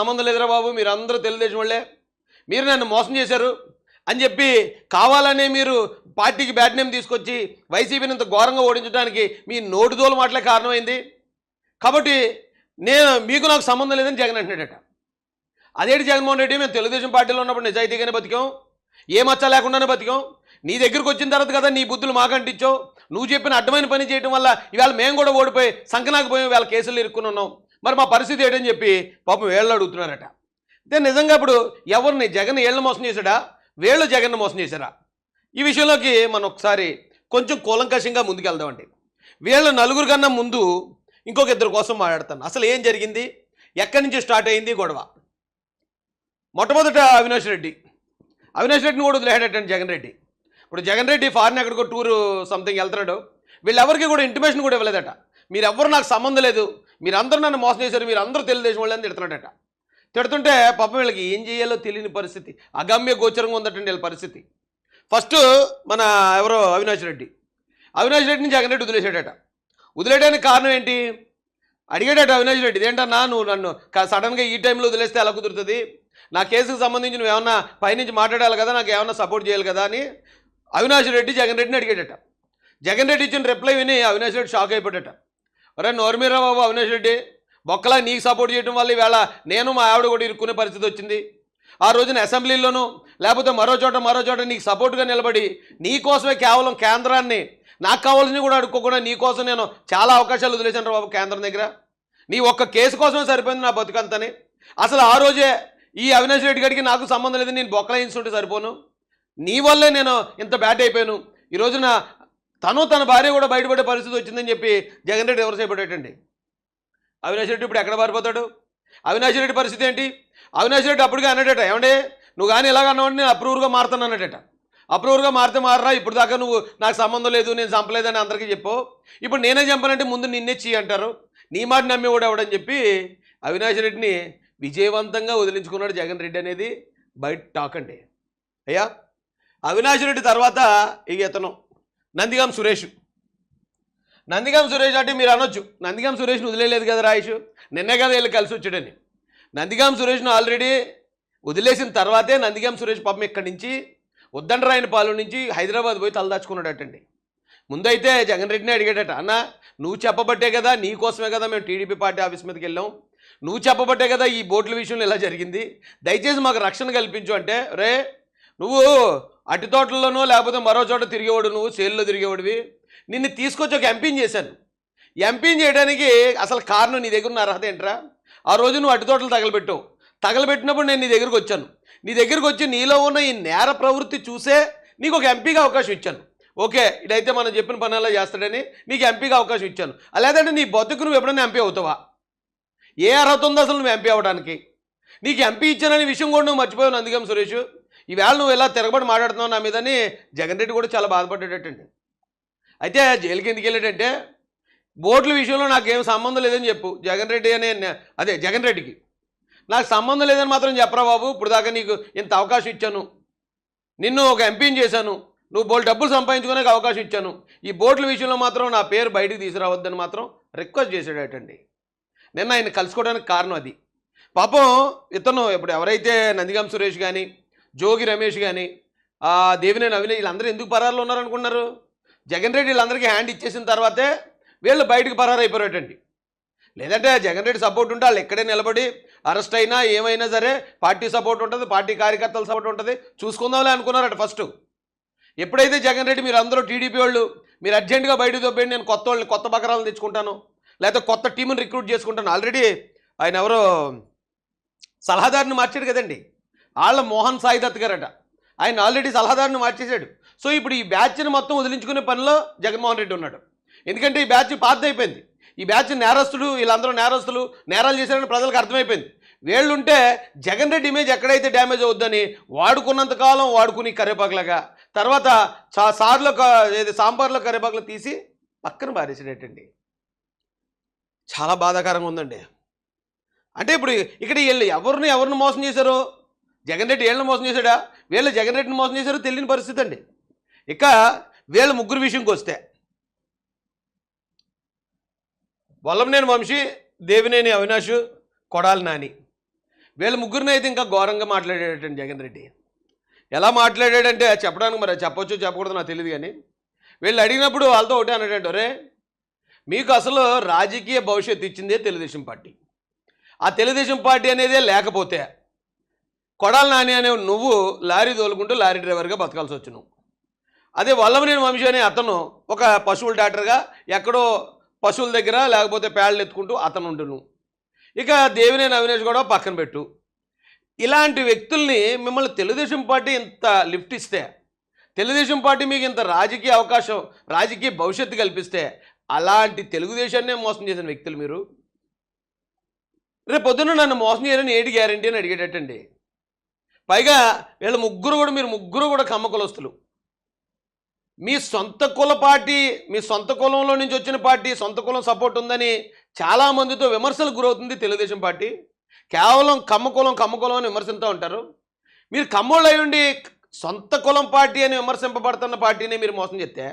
సంబంధం లేదురా బాబు మీరు అందరూ తెలుగుదేశం వాళ్ళే. మీరు నన్ను మోసం చేశారు అని చెప్పి కావాలనే మీరు పార్టీకి బ్యాడ్ నేమ్ తీసుకొచ్చి వైసీపీని ఇంత ఘోరంగా ఓడించడానికి మీ నోటుదోలు మాటలే కారణమైంది. కాబట్టి నేను మీకు నాకు సంబంధం లేదని జగన్ అంటున్నాడట. అదేంటి జగన్మోహన్ రెడ్డి మేము తెలుగుదేశం పార్టీలో ఉన్నప్పుడు నిజాయితీగానే బతికాం. ఏ మచ్చ లేకుండానే బతికాం. నీ దగ్గరికి వచ్చిన తర్వాత కదా నీ బుద్ధులు మాకంటించావు నువ్వు చెప్పిన అడ్డమైన పని చేయడం వల్ల ఇవాళ మేము కూడా ఓడిపోయి సంకనాకపోయి ఇవాళ కేసులు ఇరుక్కుని ఉన్నాం. మరి మా పరిస్థితి ఏంటని చెప్పి పాపం వేళ్ళు అడుగుతున్నారట. అంటే నిజంగా ఇప్పుడు ఎవరిని జగన్ ఏళ్ళని మోసం చేశాడా? వేళ్ళు జగన్ మోసం చేశారా? ఈ విషయంలోకి మనం ఒకసారి కొంచెం కూలంకషంగా ముందుకెళ్దామండి. వీళ్ళ నలుగురు కన్నా ముందు ఇంకొక ఇద్దరు కోసం మాట్లాడతాను. అసలు ఏం జరిగింది? ఎక్కడి నుంచి స్టార్ట్ అయింది గొడవ? మొట్టమొదట అవినాష్ రెడ్డి. అవినాష్ రెడ్డిని కూడా వదిలేడటండి జగన్ రెడ్డి. ఇప్పుడు జగన్ రెడ్డి ఫారిన్ ఎక్కడికో టూరు సంథింగ్ వెళ్తున్నాడు. వీళ్ళెవరికి కూడా ఇంటిమేషన్ కూడా ఇవ్వలేదట. మీరెవ్వరు నాకు సంబంధం లేదు. మీరందరూ నన్ను మోసం చేశారు మీరు అందరూ తెలుగుదేశం వాళ్ళని తిడుతున్నాడట తిడుతుంటే పాపం వీళ్ళకి ఏం చేయాలో తెలియని పరిస్థితి అగమ్య గోచరంగా ఉందటండి వీళ్ళ పరిస్థితి. ఫస్ట్ మన ఎవరో అవినాష్ రెడ్డి. అవినాష్ రెడ్డిని జగన్ రెడ్డి వదిలేశాడట. వదిలేయడానికి కారణం ఏంటి? అడిగాడట అవినాష్ రెడ్డి ఇదేంటన్నా నువ్వు నన్ను సడన్గా ఈ టైంలో వదిలేస్తే ఎలా కుదురుతుంది? నా కేసుకు సంబంధించి నువ్వు ఏమన్నా పైనుంచి మాట్లాడాలి కదా నాకు ఏమన్నా సపోర్ట్ చేయాలి కదా అని అవినాష్ రెడ్డి జగన్ రెడ్డిని అడిగాడట. జగన్ రెడ్డి ఇచ్చిన రిప్లై విని అవినాష్ రెడ్డి షాక్ అయిపోయాడట. అరే నోర్మీరా బాబు అవినాష్ రెడ్డి బొక్కలా నీకు సపోర్ట్ చేయడం వల్ల ఈవేళ నేను మా ఆవిడ కూడా ఇరుక్కునే పరిస్థితి వచ్చింది. ఆ రోజున అసెంబ్లీలోనూ లేకపోతే మరో చోట మరో చోట నీకు సపోర్ట్గా నిలబడి నీ కోసమే కేవలం కేంద్రాన్ని నాకు కావాల్సినవి కూడా అడుక్కోకుండా నీకోసం నేను చాలా అవకాశాలు వదిలేశాను బాబు కేంద్రం దగ్గర. నీ ఒక్క కేసు కోసమే సరిపోయింది నా బతుకంతని అసలు ఆ రోజే ఈ అవినాష్ రెడ్డి గడికి నాకు సంబంధం లేదు నేను బొక్కలాయించుంటే సరిపోను. నీ వల్లే నేను ఇంత బ్యాట్ అయిపోయాను. ఈ రోజున తను తన భార్య కూడా బయటపడే పరిస్థితి వచ్చిందని చెప్పి జగన్ రెడ్డి ఎవరు చేపట్టేటండి? అవినాష్ రెడ్డి ఇప్పుడు ఎక్కడ పారిపోతాడు? అవినాష్ రెడ్డి పరిస్థితి ఏంటి? అవినాష్ రెడ్డి అప్పటికే అన్నాడట ఏమంటే నువ్వు కానీ ఇలాగ అన్నావు నేను అప్రూవర్గా మారుతాను అన్నట అప్రూవర్గా మారితే మారరా? ఇప్పుడు దాకా నువ్వు నాకు సంబంధం లేదు నేను చంపలేదని అందరికీ చెప్పు. ఇప్పుడు నేనే చంపనంటే ముందు నిన్నే చెయ్యి అంటారు. నీ మాట నమ్మేవాడు ఎవడని చెప్పి అవినాష్ రెడ్డిని విజయవంతంగా వదిలించుకున్నాడు జగన్ రెడ్డి అనేది బయట టాక్ అండి. అయ్యా? అవినాష్ రెడ్డి తర్వాత ఇక ఇతను. నందిగాం సురేష్. నందిగాం సురేష్ అంటే మీరు అనొచ్చు. నందిగాం సురేష్ను వదిలేలేదు కదా రాయేష్ నిన్నే కదా వెళ్ళి కలిసి వచ్చాడని. నందిగాం సురేష్ను ఆల్రెడీ వదిలేసిన తర్వాతే నందిగాం సురేష్ పాపం ఇక్కడి నుంచి ఉద్దండరాయన పాలెం నుంచి హైదరాబాద్ పోయి తలదాచుకున్నాడటండి ముందైతే జగన్ రెడ్డిని అడిగాడట అన్న నువ్వు చెప్పబట్టే కదా నీకోసమే కదా మేము టీడీపీ పార్టీ ఆఫీస్ మీదకి వెళ్ళాం. నువ్వు చెప్పబట్టే కదా ఈ బోట్ల విషయంలో ఇలా జరిగింది. దయచేసి మాకు రక్షణ కల్పించు అంటే రే నువ్వు అట్టి తోటల్లోనో లేకపోతే మరో చోట తిరిగేవాడు నువ్వు సేల్లో తిరిగేవాడివి. నిన్ను తీసుకొచ్చి ఒక ఎంపీని చేశాను. ఎంపీని చేయడానికి అసలు కారణం నీ దగ్గర ఉన్న అర్హత ఏంట్రా? ఆ రోజు నువ్వు అటు తోటలు తగలబెట్టావు. తగలబెట్టినప్పుడు నేను నీ దగ్గరికి వచ్చాను. నీ దగ్గరికి వచ్చి నీలో ఉన్న ఈ నేర ప్రవృత్తి చూసే నీకు ఒక ఎంపీగా అవకాశం ఇచ్చాను. ఓకే ఇదైతే మనం చెప్పిన పని అలా చేస్తాడని నీకు ఎంపీగా అవకాశం ఇచ్చాను. లేదంటే నీ బతుకు నువ్వు ఎప్పుడైనా ఎంపీ అవుతావా? ఏ అర్హత ఉందో అసలు నువ్వు ఎంపీ అవ్వడానికి. నీకు ఎంపీ ఇచ్చానని విషయం కూడా నువ్వు మర్చిపోయావు అందుకం సురేష్. ఈవేళ నువ్వు ఇలా తిరగబడి మాట్లాడుతున్నావు నా మీదని జగన్ రెడ్డి కూడా చాలా బాధపడ్డాడటండి. అయితే జైలుకి ఎందుకు వెళ్ళాడంటే బోట్ల విషయంలో నాకేం సంబంధం లేదని చెప్పు. జగన్ రెడ్డి అనే అదే జగన్ రెడ్డికి. నాకు సంబంధం లేదని మాత్రం చెప్పరా బాబు ఇప్పుడు దాకా నీకు ఇంత అవకాశం ఇచ్చాను. నిన్ను ఒక ఎంపీని చేశాను. నువ్వు బోల్ డబ్బులు సంపాదించుకునే అవకాశం ఇచ్చాను. ఈ బోట్ల విషయంలో మాత్రం నా పేరు బయటికి తీసుకురావద్దని మాత్రం రిక్వెస్ట్ చేశాడటండి. నిన్న ఆయన కలుసుకోవడానికి కారణం అది. పాపం ఇతను ఇప్పుడు ఎవరైతే నందిగాం సురేష్ కానీ జోగి రమేష్ కానీ ఆ దేవినేని అవినే వీళ్ళందరూ ఎందుకు పరారులో ఉన్నారనుకున్నారు? జగన్ రెడ్డి వీళ్ళందరికీ హ్యాండ్ ఇచ్చేసిన తర్వాతే వీళ్ళు బయటకు పరారు అయిపోయారటండి లేదంటే జగన్ రెడ్డి సపోర్ట్ ఉంటే వాళ్ళు ఎక్కడే నిలబడి అరెస్ట్ అయినా ఏమైనా సరే పార్టీ సపోర్ట్ ఉంటుంది పార్టీ కార్యకర్తల సపోర్ట్ ఉంటుంది చూసుకుందాంలే అనుకున్నారట ఫస్ట్. ఎప్పుడైతే జగన్ రెడ్డి మీరు అందరూ టీడీపీ వాళ్ళు మీరు అర్జెంటుగా బయటకు దొబ్బేయండి నేను కొత్త వాళ్ళని కొత్త బకరాలను తెచ్చుకుంటాను లేకపోతే కొత్త టీంని రిక్రూట్ చేసుకుంటాను. ఆల్రెడీ ఆయన ఎవరో సలహాదారుని మార్చాడు కదండి. వాళ్ళ మోహన్ సాయి దత్ గారట. ఆయన ఆల్రెడీ సలహాదారుని మార్చేశాడు. సో ఇప్పుడు ఈ బ్యాచ్ని మొత్తం వదిలించుకునే పనిలో జగన్మోహన్ రెడ్డి ఉన్నాడు. ఎందుకంటే ఈ బ్యాచ్ పాత అయిపోయింది ఈ బ్యాచ్ నేరస్తులు వీళ్ళందరూ నేరస్తులు నేరాలు చేశారని ప్రజలకు అర్థమైపోయింది. వీళ్ళుంటే జగన్ రెడ్డి ఇమేజ్ ఎక్కడైతే డ్యామేజ్ అవుద్దని వాడుకున్నంత కాలం వాడుకుని కరేపాకులాగా తర్వాత చా సార్లో ఏది సాంబార్లో కరేపాకులు తీసి పక్కన పారేసాడటండి చాలా బాధాకరంగా ఉందండి. అంటే ఇప్పుడు ఇక్కడ వీళ్ళు ఎవరిని ఎవరిని మోసం చేశారు? జగన్ రెడ్డి వీళ్ళని మోసం చేశాడా? వీళ్ళు జగన్ రెడ్డిని మోసం చేశారో తెలియని పరిస్థితి అండి. ఇక వీళ్ళ ముగ్గురు విషయంకి వస్తే. వల్లంనేని వంశీ దేవినేని అవినాష్ కొడాలి నాని. వీళ్ళ ముగ్గురిని అయితే ఇంకా ఘోరంగా మాట్లాడాడటండి జగన్ రెడ్డి. ఎలా మాట్లాడాడంటే చెప్పడానికి మరి చెప్పొచ్చు చెప్పకూడదు నాకు తెలియదు కానీ వీళ్ళు అడిగినప్పుడు వాళ్ళతో ఒకటే అన్నాడంటే ఒరే మీకు అసలు రాజకీయ భవిష్యత్తు ఇచ్చిందే తెలుగుదేశం పార్టీ. ఆ తెలుగుదేశం పార్టీ అనేదే లేకపోతే కొడాల నాని అనే నువ్వు లారీ తోలుకుంటూ లారీ డ్రైవర్గా బతకాల్సి వచ్చు నువ్వు అదే వల్లభనేని వంశీ అనే అతను ఒక పశువుల డాక్టర్గా ఎక్కడో పశువుల దగ్గర లేకపోతే పేడలు ఎత్తుకుంటూ అతను ఉండును. ఇక దేవినేని అవినేష్ కూడా పక్కన పెట్టు. ఇలాంటి వ్యక్తుల్ని మిమ్మల్ని తెలుగుదేశం పార్టీ ఇంత లిఫ్ట్ ఇస్తే తెలుగుదేశం పార్టీ మీకు ఇంత రాజకీయ అవకాశం రాజకీయ భవిష్యత్తు కల్పిస్తే అలాంటి తెలుగుదేశాన్నే మోసం చేసిన వ్యక్తులు మీరు? రేపు పొద్దున్న నన్ను మోసం చేయాలని ఏడు గ్యారంటీ అని అడిగేటట్టండి. పైగా వీళ్ళ ముగ్గురు కూడా మీరు ముగ్గురు కూడా కమ్మ కులస్తులు మీ సొంత కుల పార్టీ మీ సొంత కులంలో నుంచి వచ్చిన పార్టీ సొంత కులం సపోర్ట్ ఉందని చాలామందితో విమర్శలకు గురవుతుంది తెలుగుదేశం పార్టీ. కేవలం కమ్మ కులం కమ్మ కులం అని విమర్శిస్తూ ఉంటారు. మీరు కమ్మోళ్ళు అయ్యుండి ఉండి సొంత కులం పార్టీ అని విమర్శింపబడుతున్న పార్టీని మీరు మోసం చేస్తే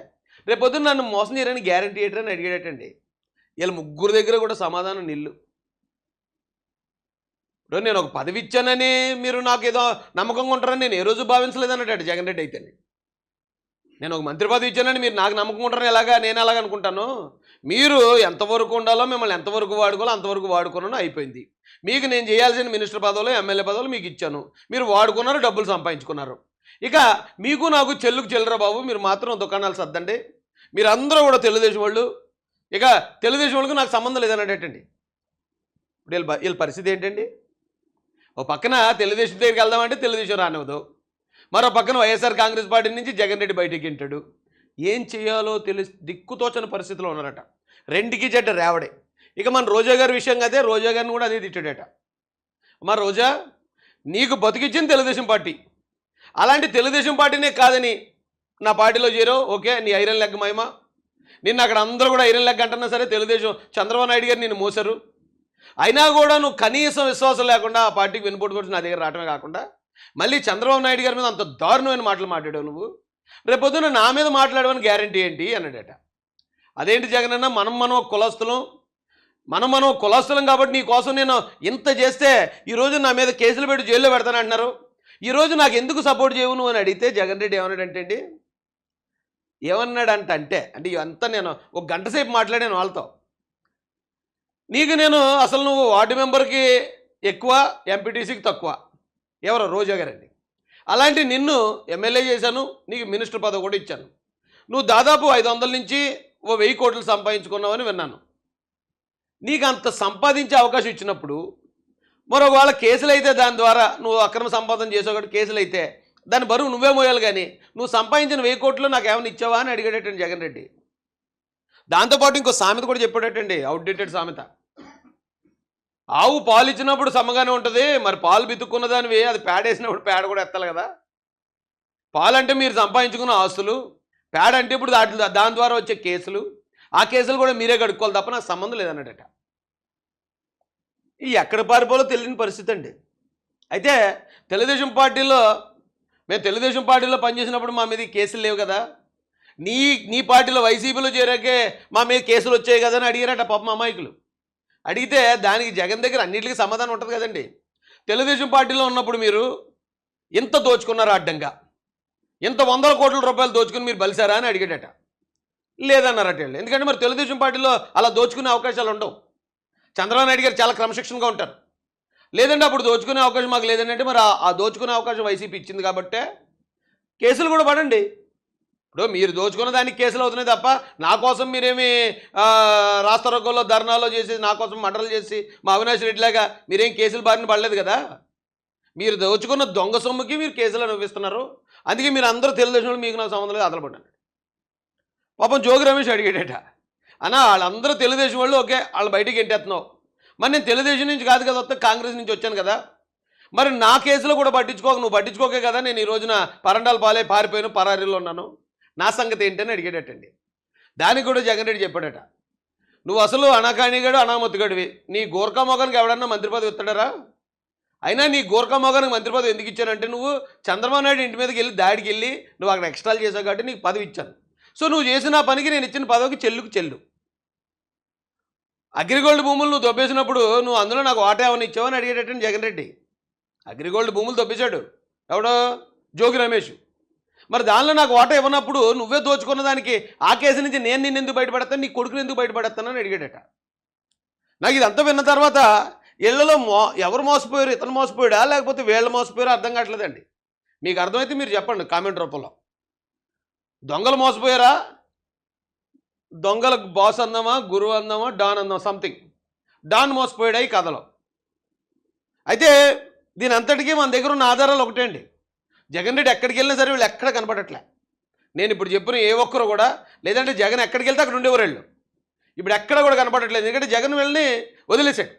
రేపొద్దున నన్ను మోసం చేయరని గ్యారంటీ ఏంటని అడిగేటండి వీళ్ళ ముగ్గురు దగ్గర కూడా సమాధానం నిల్లు. ఇప్పుడు నేను ఒక పదవి ఇచ్చానని మీరు నాకు ఏదో నమ్మకంగా ఉంటారని నేను ఏ రోజు భావించలేదు అన్నట్టు జగన్ రెడ్డి అయితే నేను ఒక మంత్రి పదవి ఇచ్చానని మీరు నాకు నమ్మకం ఉంటారని ఎలాగా నేను ఎలాగ అనుకుంటాను? మీరు ఎంతవరకు ఉండాలో మిమ్మల్ని ఎంతవరకు వాడుకోవాలో అంతవరకు వాడుకున్నాను అయిపోయింది. మీకు నేను చేయాల్సిన మినిస్టర్ పదవులు ఎమ్మెల్యే పదవులు మీకు ఇచ్చాను. మీరు వాడుకున్నారు డబ్బులు సంపాదించుకున్నారు. ఇక మీకు నాకు చెల్లుకు చెల్లరా బాబు మీరు మాత్రం దుకాణాలు సర్దండి. మీరు అందరూ కూడా తెలుగుదేశం వాళ్ళు. ఇక తెలుగుదేశం వాళ్ళకి నాకు సంబంధం లేదన్నట్టండి. ఇప్పుడు వీళ్ళ వీళ్ళ పరిస్థితి ఏంటండి? ఓ పక్కన తెలుగుదేశం దగ్గరికి వెళ్దామంటే తెలుగుదేశం రానివ్వదు. మరో పక్కన వైఎస్ఆర్ కాంగ్రెస్ పార్టీ నుంచి జగన్ రెడ్డి బయటికి ఇంటాడు ఏం చేయాలో తెలిసి దిక్కుతోచని పరిస్థితిలో ఉన్నారట రెండుకి జడ్డ రేవడే. ఇక మన రోజా గారి విషయం అదే రోజా గారిని కూడా అదే తిట్టాడట. మరి రోజా నీకు బతికిచ్చింది తెలుగుదేశం పార్టీ. అలాంటి తెలుగుదేశం పార్టీనే కాదని నా పార్టీలో చేరావు ఓకే నీ ఐరన్ లెగ్ మహిమ. నిన్న అక్కడ అందరూ కూడా ఐరన్ లెగ్ అంటున్నా సరే తెలుగుదేశం చంద్రబాబు నాయుడు గారు నిన్ను మోసరు. అయినా కూడా నువ్వు కనీసం విశ్వాసం లేకుండా ఆ పార్టీకి వెనుపోటు కొట్టి నా దగ్గర రావటమే కాకుండా మళ్ళీ చంద్రబాబు నాయుడు గారి మీద అంత దారుణమైన మాటలు మాట్లాడావు నువ్వు. రేపొద్దున నా మీద మాట్లాడమని గ్యారంటీ ఏంటి? అన్నాడట. అదేంటి జగనన్న మనం మనం కులస్తులం. మనం మనం కులస్తులం కాబట్టి నీ కోసం నేను ఇంత చేస్తే ఈరోజు నా మీద కేసులు పెట్టి జైల్లో పెడతానంటున్నారు ఈరోజు నాకు ఎందుకు సపోర్ట్ చేయవు నువ్వు అని అడిగితే జగన్ రెడ్డి ఏమన్నాడంటే అండి? ఏమన్నాడంట అంటే అంటే ఇవంతా నేను ఒక గంట సేపు మాట్లాడాను వాళ్ళతో. నీకు నేను అసలు నువ్వు వార్డు మెంబర్కి ఎక్కువ ఎంపీటీసీకి తక్కువ. ఎవరో? రోజా గారండి. అలాంటి నిన్ను ఎమ్మెల్యే చేశాను నీకు మినిస్టర్ పదవి కూడా ఇచ్చాను. నువ్వు దాదాపు ఐదు వందల నుంచి ఓ వెయ్యి కోట్లు సంపాదించుకున్నావని విన్నాను. నీకు అంత సంపాదించే అవకాశం ఇచ్చినప్పుడు మరొక వాళ్ళ కేసులు అయితే దాని ద్వారా నువ్వు అక్రమ సంపాదన చేసేవాడు కేసులు అయితే దాని బరువు నువ్వే మోయాలి కానీ నువ్వు సంపాదించిన వెయ్యి కోట్లు నాకు ఏమైనా ఇచ్చావా అని అడిగాడేటండి జగన్ రెడ్డి. దాంతోపాటు ఇంకో సామెత కూడా చెప్పాడేటండి అవుట్డేటెడ్ సామెత. ఆవు పాలు ఇచ్చినప్పుడు సమ్మగానే ఉంటుంది. మరి పాలు బితుక్కున్న దానివి అది పేడ వేసినప్పుడు పేడ కూడా ఎత్తాలి కదా. పాలంటే మీరు సంపాదించుకున్న ఆస్తులు. పేడ అంటే ఇప్పుడు దాంట్లో దాని ద్వారా వచ్చే కేసులు. ఆ కేసులు కూడా మీరే కడుక్కోవాలి తప్ప నాకు సంబంధం లేదన్నట ఈ ఎక్కడ పారిపోలో తెలియని పరిస్థితి అండి. అయితే తెలుగుదేశం పార్టీలో మేము తెలుగుదేశం పార్టీలో పనిచేసినప్పుడు మా మీద కేసులు లేవు కదా. నీ నీ పార్టీలో వైసీపీలో చేరాకే మా మీద కేసులు వచ్చాయి కదా అని అడిగారట పాప అమాయకులు. అడిగితే దానికి జగన్ దగ్గర అన్నింటికి సమాధానం ఉంటుంది కదండి. తెలుగుదేశం పార్టీలో ఉన్నప్పుడు మీరు ఇంత దోచుకున్నారు అడ్డంగా. ఇంత వందల కోట్ల రూపాయలు దోచుకుని మీరు బలిసారా అని అడిగాడట. లేదన్నారట వీళ్ళు. ఎందుకంటే మరి తెలుగుదేశం పార్టీలో అలా దోచుకునే అవకాశాలు ఉండవు. చంద్రబాబు నాయుడు గారు చాలా క్రమశిక్షణగా ఉంటారు. లేదంటే అప్పుడు దోచుకునే అవకాశం మాకు లేదండి అంటే మరి ఆ- ఆ దోచుకునే అవకాశం వైసీపీ ఇచ్చింది కాబట్టే కేసులు కూడా పడండి. ఇప్పుడు మీరు దోచుకున్న దానికి కేసులు అవుతున్నాయి తప్ప నా కోసం మీరేమి ఆ, ధర్నాలో చేసి నా కోసం మటలు చేసి మా అవినాష్ రెడ్డిలాగా మీరేం కేసులు బారిన పడలేదు కదా? మీరు దోచుకున్న దొంగ సొమ్ముకి మీరు కేసులు అనుభవిస్తున్నారు. అందుకే మీరు అందరూ తెలుగుదేశం వాళ్ళు మీకు నాకు సంబంధం లేదు అదలపడ్డాను పాపం జోగి రమేష్ అడిగాడట. అన్న వాళ్ళందరూ తెలుగుదేశం వాళ్ళు ఓకే వాళ్ళు బయటికి ఎంటేస్తున్నావు. మరి నేను తెలుగుదేశం నుంచి కాదు కదా వస్తే కాంగ్రెస్ నుంచి వచ్చాను కదా. మరి నా కేసులో కూడా పట్టించుకోక నువ్వు పట్టించుకోకే కదా నేను ఈ రోజున పరండాలు పాలే పారిపోయాను పరారీలో ఉన్నాను. నా సంగతి ఏంటని అడిగాడటండి. దానికి కూడా జగన్ రెడ్డి చెప్పాడట నువ్వు అసలు అనాకాణిగాడు అనామతిగాడివి నీ గోర్ఖా మొగానికి ఎవడన్నా మంత్రి పదవి ఇస్తాడరా? అయినా నీ గోర్ఖా మొగానికి మంత్రి పదవి ఎందుకు ఇచ్చానంటే నువ్వు చంద్రబాబు నాయుడు ఇంటి మీదకి వెళ్ళి దాడికి వెళ్ళి నువ్వు అక్కడ ఎక్స్ట్రాల్ చేసావు కాబట్టి నీకు పదవి ఇచ్చాను. సో నువ్వు చేసిన పనికి నేను ఇచ్చిన పదవికి చెల్లుకు చెల్లు. అగ్రిగోల్డ్ భూములు నువ్వు దొబ్బేసినప్పుడు నువ్వు అందులో నాకు వాటా ఏమైనా ఇచ్చావని అడిగేటట్టండి జగన్ రెడ్డి. అగ్రిగోల్డ్ భూములు దొబ్బేశాడు. ఎవడో? జోగి రమేష్. మరి దానిలో నాకు వాటా ఇవ్వనప్పుడు నువ్వే దోచుకున్న దానికి ఆ కేసు నుంచి నేను నిన్ను ఎందుకు బయటపడతాను నీ కొడుకుని ఎందుకు బయటపడతానని అడిగాడట. నాకు ఇదంతా విన్న తర్వాత ఇళ్ళలో మో ఎవరు మోసపోయారు? ఇతను మోసపోయాడా? లేకపోతే వీళ్ళు మోసపోయారు అర్థం కావట్లేదండి. మీకు అర్థమైతే మీరు చెప్పండి కామెంట్ రూపంలో. దొంగలు మోసపోయారా? దొంగలకు బాస్ అందామా గురువు అందామా డాన్ అందామా సంథింగ్. డాన్ మోసపోయాడా ఈ కథలో? అయితే దీని అంతటికీ మన దగ్గర ఉన్న ఆధారాలు ఒకటే అండి. జగన్ రెడ్డి ఎక్కడికి వెళ్ళినా సరే వీళ్ళు ఎక్కడ కనపడట్లే. నేను ఇప్పుడు చెప్పిన ఏ ఒక్కరు కూడా లేదంటే జగన్ ఎక్కడికి వెళ్తే అక్కడ ఉండేవారు వీళ్ళు. ఇప్పుడు ఎక్కడ కూడా కనపడట్లేదు. ఎందుకంటే జగన్ వెళ్ళని వదిలేశాడు.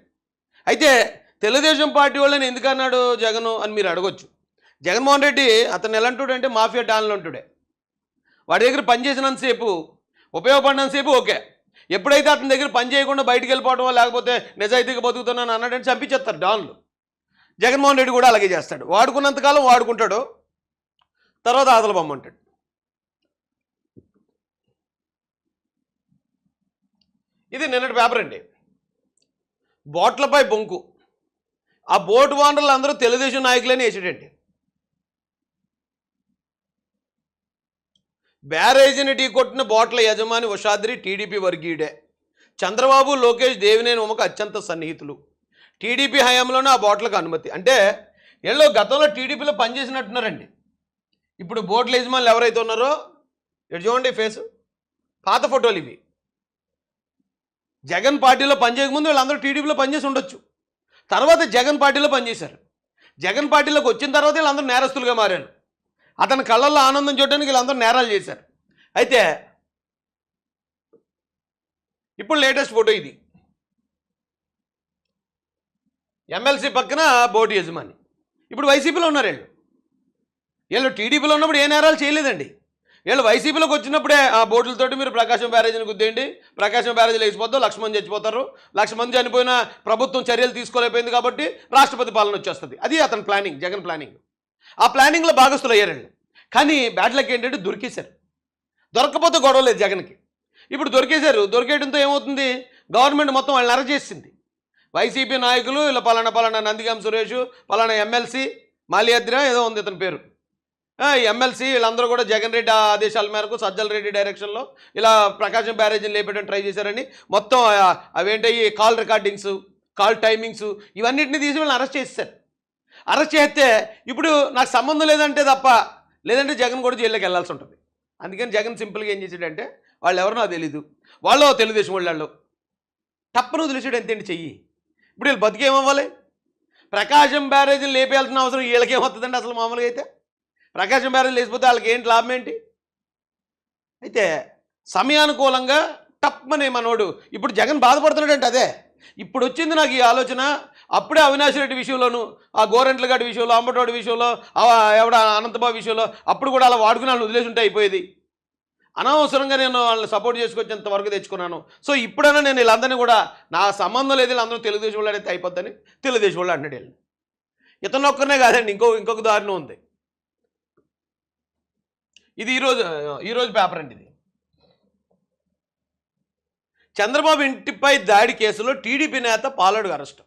అయితే తెలుగుదేశం పార్టీ వాళ్ళని ఎందుకు అన్నాడు జగన్ అని మీరు అడగొచ్చు. జగన్మోహన్ రెడ్డి అతను ఎలాంటుడు అంటే మాఫియా డాన్లు ఉంటుడే వాడి దగ్గర పనిచేసినంతసేపు ఉపయోగపడినంతసేపు ఓకే. ఎప్పుడైతే అతని దగ్గర పని చేయకుండా బయటికి వెళ్ళిపోవడం లేకపోతే నిజాయితీగా బతుకుతున్నాను అన్నాడంటే చంపించేస్తారు డాన్లు. జగన్మోహన్ రెడ్డి కూడా అలాగే చేస్తాడు. వాడుకున్నంతకాలం వాడుకుంటాడు. తర్వాత ఆదల బొమ్మంటాడు ఇది నిన్నటి పేపర్ అండి. బోట్లపై బొంకు. ఆ బోటు ఓనర్లు అందరూ తెలుగుదేశం నాయకులని వేసాడండి బ్యారేజీని టీ కొట్టిన బోట్ల యజమాని ఉషాద్రి టీడీపీ వర్గీయుడే. చంద్రబాబు లోకేష్ దేవినేని ఉమకు అత్యంత సన్నిహితులు. టీడీపీ హయాంలోనే ఆ బోట్లకు అనుమతి. అంటే వీళ్ళు గతంలో టీడీపీలో పనిచేసినట్టున్నారండి. ఇప్పుడు బోట్ల యజమానులు ఎవరైతే ఉన్నారో ఇటు చూడండి ఫేస్ పాత ఫోటోలు ఇవి. జగన్ పార్టీలో పనిచేయకముందు వీళ్ళందరూ టీడీపీలో పనిచేసి ఉండొచ్చు. తర్వాత జగన్ పార్టీలో పనిచేశారు. జగన్ పార్టీలోకి వచ్చిన తర్వాత వీళ్ళందరూ నేరస్తులుగా మారారు. అతని కళ్ళల్లో ఆనందం చూడడానికి వీళ్ళందరూ నేరాలు చేశారు. అయితే ఇప్పుడు లేటెస్ట్ ఫోటో ఇది. ఎమ్మెల్సీ పక్కన బోర్డు యజమాని. ఇప్పుడు వైసీపీలో ఉన్నారు వీళ్ళు. వీళ్ళు టీడీపీలో ఉన్నప్పుడు ఏ నేరాలు చేయలేదండి. వీళ్ళు వైసీపీలోకి వచ్చినప్పుడే ఆ బోర్డులతోటి మీరు ప్రకాశం బ్యారేజీని గుద్దేయండి ప్రకాశం బ్యారేజీలో వేసిపోద్దాం లక్ష మంది చచ్చిపోతారు. లక్ష మంది చనిపోయిన ప్రభుత్వం చర్యలు తీసుకోలేకపోయింది కాబట్టి రాష్ట్రపతి పాలన వచ్చేస్తుంది. అది అతని ప్లానింగ్ జగన్ ప్లానింగ్ ఆ ప్లానింగ్లో భాగస్తులు అయ్యారండి. కానీ బ్యాడ్ ఏంటంటే దొరికేశారు. దొరకపోతే గొడవ లేదు జగన్కి. ఇప్పుడు దొరికేశారు. దొరికేయడంతో ఏమవుతుంది? గవర్నమెంట్ మొత్తం వాళ్ళని అరచేసింది చేసింది. వైసీపీ నాయకులు ఇలా పలానా పలానా నందిగాం సురేష్ పలానా ఎమ్మెల్సీ మాలియాద్రి ఏదో ఉంది ఇతని పేరు. ఎమ్మెల్సీ వీళ్ళందరూ కూడా జగన్ రెడ్డి ఆదేశాల మేరకు సజ్జల రెడ్డి డైరెక్షన్లో ఇలా ప్రకాశం బ్యారేజీని లేపేయడం ట్రై చేశారని మొత్తం అవేంటి అవేంటయ్యి కాల్ రికార్డింగ్స్ కాల్ టైమింగ్స్ ఇవన్నిటిని తీసి వీళ్ళని అరెస్ట్ చేస్తారు అరెస్ట్ చేస్తే ఇప్పుడు నాకు సంబంధం లేదంటే తప్ప లేదంటే జగన్ కూడా జైల్లోకి వెళ్ళాల్సి ఉంటుంది. అందుకని జగన్ సింపుల్గా ఏం చేసాడంటే వాళ్ళు ఎవరో నాకు తెలీదు. వాళ్ళు తెలుగుదేశం వాళ్ళు తప్పను తెలిసాడు ఎంతేంటి చెయ్యి? ఇప్పుడు వీళ్ళు బతికేమవ్వాలి ప్రకాశం బ్యారేజీని లేపేయాల్సిన అవసరం వీళ్ళకేమవుతుందండి అసలు మామూలుగా అయితే? ప్రకాశం బ్యారేజ్ లేకపోతే వాళ్ళకి ఏంటి లాభం ఏంటి? అయితే సమయానుకూలంగా టప్మనే మనోడు. ఇప్పుడు జగన్ బాధపడుతున్నాడంటే అదే. ఇప్పుడు వచ్చింది నాకు ఈ ఆలోచన. అప్పుడే అవినాష్ రెడ్డి విషయంలోను ఆ గోరెంట్ల విషయంలో అంబటోడి విషయంలో ఆ ఎవడ అనంతబాబు విషయంలో అప్పుడు కూడా అలా వాడుకుని వాళ్ళు వదిలేసి ఉంటే అయిపోయేది. అనవసరంగా నేను వాళ్ళని సపోర్ట్ చేసుకొచ్చేంత వరకు తెచ్చుకున్నాను. సో ఇప్పుడైనా నేను వీళ్ళందరినీ కూడా నా సంబంధం లేదు వీళ్ళందరూ తెలుగుదేశం వాళ్ళు అయితే అయిపోద్దని తెలుగుదేశం వాళ్ళు అంటాడు వీళ్ళు. ఇతను ఒక్కనే కాదండి ఇంకో ఇంకొక దారిని ఉంది. ఇది ఈరోజు ఈరోజు పేపర్ అండి ఇది. చంద్రబాబు ఇంటిపై దాడి కేసులో టీడీపీ నేత పాలోడు అరెస్ట్.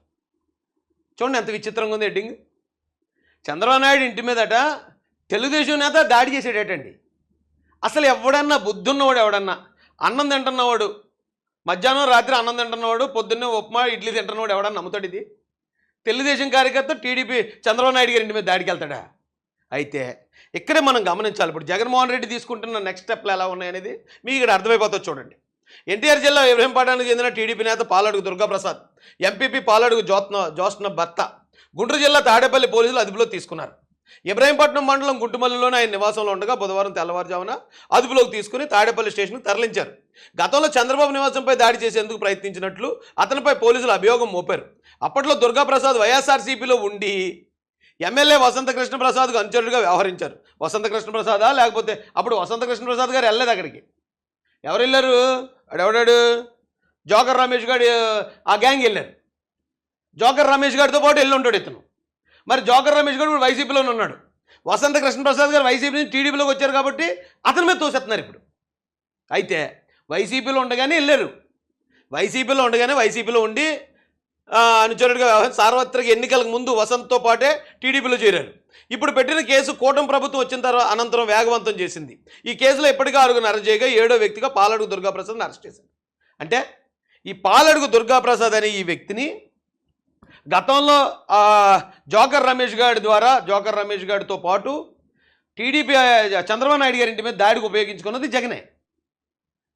చూడండి ఎంత విచిత్రంగా ఉంది ఎడ్డింగ్ చంద్రబాబు నాయుడు ఇంటి మీదట తెలుగుదేశం నేత దాడి చేసేటండి అసలు ఎవడన్నా బుద్ధున్నవాడు ఎవడన్నా అన్నం తింటున్నవాడు మధ్యాహ్నం రాత్రి అన్నం తింటున్నవాడు పొద్దున్నే ఉప్మా ఇడ్లీ తింటున్నవాడు ఎవడన్నా నమ్ముతాడు ఇది? తెలుగుదేశం కార్యకర్త టీడీపీ చంద్రబాబు నాయుడు గారి ఇంటి మీద దాడికి వెళ్తాడా? అయితే ఇక్కడే మనం గమనించాలి. ఇప్పుడు జగన్మోహన్ రెడ్డి తీసుకుంటున్న నెక్స్ట్ స్టెప్లు ఎలా ఉన్నాయనేది? మీకు ఇక్కడ అర్థమైపోతుంది చూడండి. ఎన్టీఆర్ జిల్లా ఇబ్రహీంపాటానికి చెందిన టీడీపీ నేత పాలడుగు దుర్గాప్రసాద్ ఎంపీపీ పాలడుగు జ్యోత్న జోస్న భర్త గుంటూరు జిల్లా తాడేపల్లి పోలీసులు అదుపులో తీసుకున్నారు. ఇబ్రహీంపట్నం మండలం గుంటుమల్లిలోని ఆయన నివాసంలో ఉండగా బుధవారం తెల్లవారుజామున అదుపులోకి తీసుకుని తాడేపల్లి స్టేషన్కు తరలించారు. గతంలో చంద్రబాబు నివాసంపై దాడి చేసేందుకు ప్రయత్నించినట్లు అతనిపై పోలీసులు అభియోగం మోపారు. అప్పట్లో దుర్గాప్రసాద్ వైఎస్ఆర్సీపీలో ఉండి ఎమ్మెల్యే వసంత కృష్ణ ప్రసాద్కు అనుచరుడుగా వ్యవహరించారు. వసంత కృష్ణ ప్రసాదా లేకపోతే అప్పుడు వసంత కృష్ణప్రసాద్ గారు వెళ్ళలేదు అక్కడికి. ఎవరు వెళ్ళారు ఎవడాడు జోకర్ రమేష్ గారు ఆ గ్యాంగ్ వెళ్ళారు. జోకర్ రమేష్ గారితో పాటు వెళ్ళి ఉంటాడు ఇతను. మరి జోకర్ రమేష్ గారు ఇప్పుడు వైసీపీలోనే ఉన్నాడు. వసంత కృష్ణప్రసాద్ గారు వైసీపీ నుంచి టీడీపీలోకి వచ్చారు కాబట్టి అతని మీద తోసేస్తున్నారు ఇప్పుడు. అయితే వైసీపీలో ఉండగానే వెళ్ళారు. వైసీపీలో ఉండగానే వైసీపీలో ఉండి అనుచరుడిగా వ్యవహరించి సార్వత్రిక ఎన్నికలకు ముందు వసంత్తో పాటే టీడీపీలో చేరారు ఇప్పుడు పెట్టిన కేసు కూటమి ప్రభుత్వం వచ్చిన తర్వాత అనంతరం వేగవంతం చేసింది. ఈ కేసులో ఎప్పటికీ ఆరుగురు అరెస్ట్ చేయగా ఏడో వ్యక్తిగా పాలడుగు దుర్గాప్రసాద్ని అరెస్ట్ చేశారు. అంటే ఈ పాలడుగు దుర్గాప్రసాద్ అనే ఈ వ్యక్తిని గతంలో జోకర్ రమేష్ గారి ద్వారా జోకర్ రమేష్ గారితో పాటు టీడీపీ చంద్రబాబు నాయుడు గారి ఇంటి మీద దాడికి ఉపయోగించుకున్నది జగనే.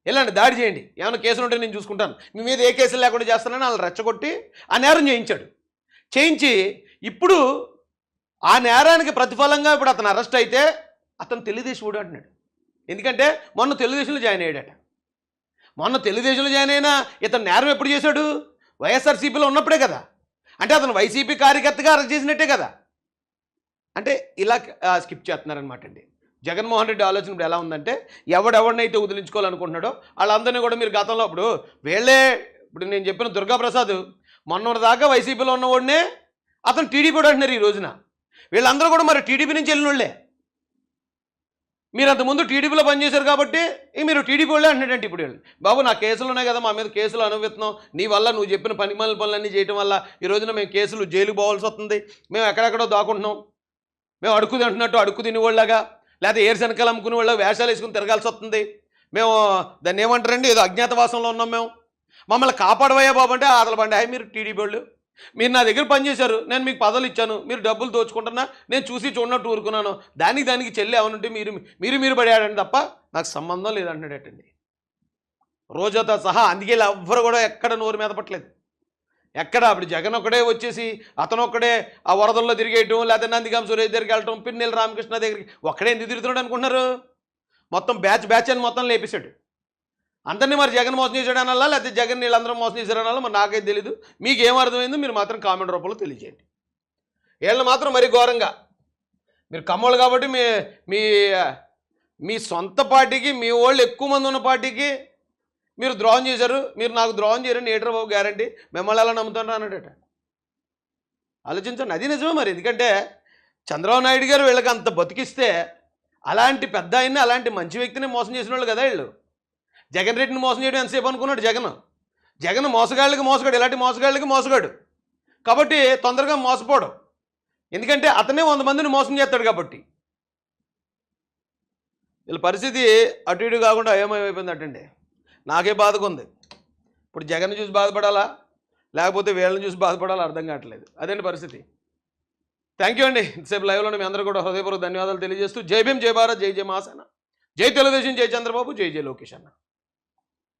వెళ్ళండి దాడి చేయండి? ఏమైనా కేసులు ఉంటే నేను చూసుకుంటాను. మీ మీద ఏ కేసులు లేకుండా చేస్తానని వాళ్ళు రెచ్చగొట్టి ఆ నేరం చేయించాడు. చేయించి ఇప్పుడు ఆ నేరానికి ప్రతిఫలంగా ఇప్పుడు అతను అరెస్ట్ అయితే అతను తెలుగుదేశం అంటున్నాడు. ఎందుకంటే మొన్న తెలుగుదేశంలో జాయిన్ అయ్యాడట. మొన్న తెలుగుదేశంలో జాయిన్ అయినా ఇతను నేరం ఎప్పుడు చేశాడు? వైఎస్ఆర్సీపీలో ఉన్నప్పుడే కదా. అంటే అతను వైసీపీ కార్యకర్తగా అరెస్ట్ చేసినట్టే కదా. అంటే ఇలా స్కిప్ చేస్తున్నారనమాట అండి. జగన్మోహన్ రెడ్డి ఆలోచన ఇప్పుడు ఎలా ఉందంటే ఎవడెవడినైతే వదిలించుకోవాలనుకుంటున్నాడో వాళ్ళందరినీ కూడా మీరు గతంలో అప్పుడు వీళ్ళే ఇప్పుడు నేను చెప్పిన దుర్గాప్రసాద్ మొన్న దాకా వైసీపీలో ఉన్నవాడినే అతను టీడీపీ కూడా అంటున్నారు ఈ రోజున. వీళ్ళందరూ కూడా మరి టీడీపీ నుంచి వెళ్ళిన వాళ్ళే మీరు అంతకుముందు టీడీపీలో పనిచేశారు కాబట్టి మీరు టీడీపీ వాళ్ళే అంటున్నాడంటే ఇప్పుడు బాబు నా కేసులు ఉన్నాయి కదా మా మీద కేసులు అనుభవిస్తున్నాం నీ వల్ల నువ్వు చెప్పిన పని పనులన్నీ చేయటం వల్ల ఈ రోజున మేము కేసులు జైలుకు పోవాల్సి వస్తుంది. మేము ఎక్కడెక్కడో దాక్కుంటున్నాం. మేము అడుక్కు తింటున్నట్టు అడుక్కు తినేవాళ్ళగా లేకపోతే ఏరు శనకాలు అమ్ముకునే వాళ్ళు వేషాలు వేసుకుని తిరగాల్సి వస్తుంది. మేము దాన్ని ఏమంటారండి? ఏదో అజ్ఞాతవాసంలో ఉన్నాం మేము. మమ్మల్ని కాపాడవయ్యా బాబు అంటే ఆదల బండి హాయ్ మీరు టీడీపీ వాళ్ళు మీరు నా దగ్గర పనిచేశారు నేను మీకు పదవులు ఇచ్చాను. మీరు డబ్బులు దోచుకుంటున్నా. నేను చూసి చూడనట్టు ఊరుకున్నాను. దానికి దానికి చెల్లి అవునంటే మీరు మీరు మీరు పడేయాడండి తప్ప నాకు సంబంధం లేదంటాడటండి రోజాతో సహా అందుకే ఎవ్వరు కూడా ఎక్కడ నోరు మీద పట్టలేదు. ఎక్కడ అప్పుడు జగన్ ఒక్కడే వచ్చేసి అతను ఒక్కడే ఆ వరదల్లో తిరిగేయటం లేకపోతే నందిగాం సురేష్ దగ్గరికి వెళ్ళటం పిన్నెల రామకృష్ణ దగ్గరికి ఒక్కడే ఎందుకు తిరుగుతున్నాడు అనుకుంటున్నారు? మొత్తం బ్యాచ్ బ్యాచ్ అని మొత్తం లేపేశాడు. అందరినీ మరి జగన్ మోసం చేశాడు అనాలా? లేకపోతే జగన్ వీళ్ళందరూ మోసం చేశాడు అనాలా? మరి నాకే తెలీదు. మీకు ఏం అర్థమైందో మీరు మాత్రం కామెంట్ రూపంలో తెలియజేయండి. వీళ్ళు మాత్రం మరీ ఘోరంగా. మీరు కమ్మోళ్ళు కాబట్టి మీ మీ మీ సొంత పార్టీకి మీ వాళ్ళు ఎక్కువ మంది ఉన్న పార్టీకి మీరు ద్రోహం చేశారు మీరు నాకు ద్రోహం చేయరని ఏటర్ బాబు గ్యారంటీ మిమ్మల్ని ఎలా నమ్ముతాను అన్నాడట. ఆలోచించండి అది నిజమే మరి. ఎందుకంటే చంద్రబాబు నాయుడు గారు వీళ్ళకి అంత బతికిస్తే అలాంటి పెద్ద ఆయన్ని అలాంటి మంచి వ్యక్తిని మోసం చేసిన వాళ్ళు కదా వీళ్ళు. జగన్ రెడ్డిని మోసం చేయడం ఎంతసేపు అనుకున్నాడు జగన్? జగన్ మోసగాళ్ళకి మోసగాడు ఇలాంటి మోసగాళ్ళకి మోసగాడు. కాబట్టి తొందరగా మోసపోవడం. ఎందుకంటే అతనే వంద మందిని మోసం చేస్తాడు కాబట్టి. వీళ్ళ పరిస్థితి అటు ఇటు కాకుండా ఏమైపోయింది అటండి. నాకే బాధగా ఉంది ఇప్పుడు జగన్ చూసి బాధపడాలా? లేకపోతే వీళ్ళని చూసి బాధపడాలా? అర్థం కావట్లేదు. అదేంటి పరిస్థితి? థ్యాంక్ యూ అండి. ఇంతసేపు లైవ్లో మీ అందరూ కూడా హృదయపూర్వక ధన్యవాదాలు తెలియజేస్తూ జై భీమ్ జై భారత్ జై జై మాసేన. జై తెలుగుదేశం జై చంద్రబాబు జై జై లోకేష్ అన్న.